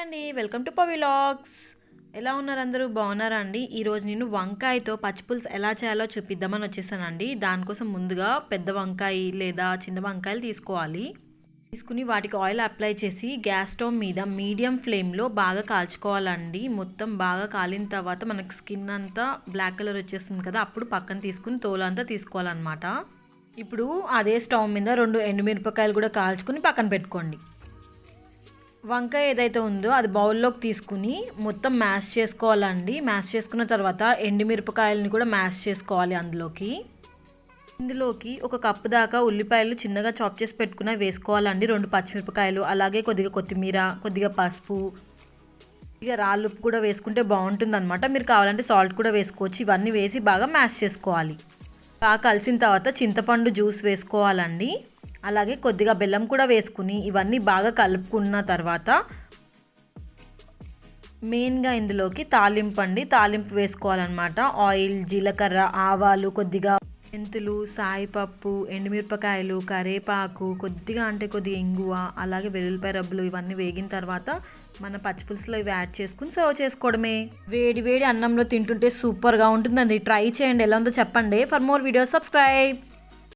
అండి. Welcome to పవిలాగ్స్ ఎలా ఉన్నారు అందరూ? బాగున్నారా అండి? ఈరోజు నేను వంకాయతో పచ్చిపులుసు ఎలా చేయాలో చూపిద్దామని వచ్చేసానండి. దానికోసం ముందుగా పెద్ద వంకాయ లేదా చిన్న వంకాయలు తీసుకోవాలి. తీసుకుని వాటికి ఆయిల్ అప్లై చేసి గ్యాస్ స్టవ్ మీద మీడియం ఫ్లేమ్లో బాగా కాల్చుకోవాలండి. మొత్తం బాగా కాలిన తర్వాత మనకు స్కిన్ అంతా బ్లాక్ కలర్ వచ్చేస్తుంది కదా అప్పుడు పక్కన తీసుకుని తోలంతా తీసుకోవాలన్నమాట. ఇప్పుడు అదే స్టవ్ మీద రెండు ఎండుమిరపకాయలు కూడా కాల్చుకుని పక్కన పెట్టుకోండి. వంకాయ ఏదైతే ఉందో అది బౌల్లోకి తీసుకుని మొత్తం మ్యాష్ చేసుకోవాలండి. మ్యాష్ చేసుకున్న తర్వాత ఎండుమిరపకాయలని కూడా మ్యాష్ చేసుకోవాలి అందులోకి. ఇందులోకి ఒక కప్పు దాకా ఉల్లిపాయలు చిన్నగా చాప్ చేసి పెట్టుకున్న వేసుకోవాలండి. రెండు పచ్చిమిరపకాయలు అలాగే కొద్దిగా కొత్తిమీర కొద్దిగా పసుపు ఇక రాళ్ళుప్పు కూడా వేసుకుంటే బాగుంటుంది అనమాట మీరు కావాలంటే సాల్ట్ కూడా వేసుకోవచ్చు. ఇవన్నీ వేసి బాగా మ్యాష్ చేసుకోవాలి. బాగా కలిసిన తర్వాత చింతపండు జ్యూస్ వేసుకోవాలండి. అలాగే కొద్దిగా బెల్లం కూడా వేసుకుని ఇవన్నీ బాగా కలుపుకున్న తర్వాత మెయిన్గా ఇందులోకి తాలింపు అండి. తాలింపు వేసుకోవాలన్నమాట. ఆయిల్ జీలకర్ర ఆవాలు కొద్దిగా మెంతులు సాయిపప్పు ఎండుమిరపకాయలు కరేపాకు కొద్దిగా అంటే కొద్దిగా ఇంగువ అలాగే వెల్లుల్లిపాయ రబ్బులు ఇవన్నీ వేగిన తర్వాత మన పచ్చిపులుసులో ఇవి యాడ్ చేసుకుని సర్వ్ చేసుకోవడమే. వేడి వేడి అన్నంలో తింటుంటే సూపర్గా ఉంటుందండి. ట్రై చేయండి. ఎలా ఉందో చెప్పండి. For more videos subscribe.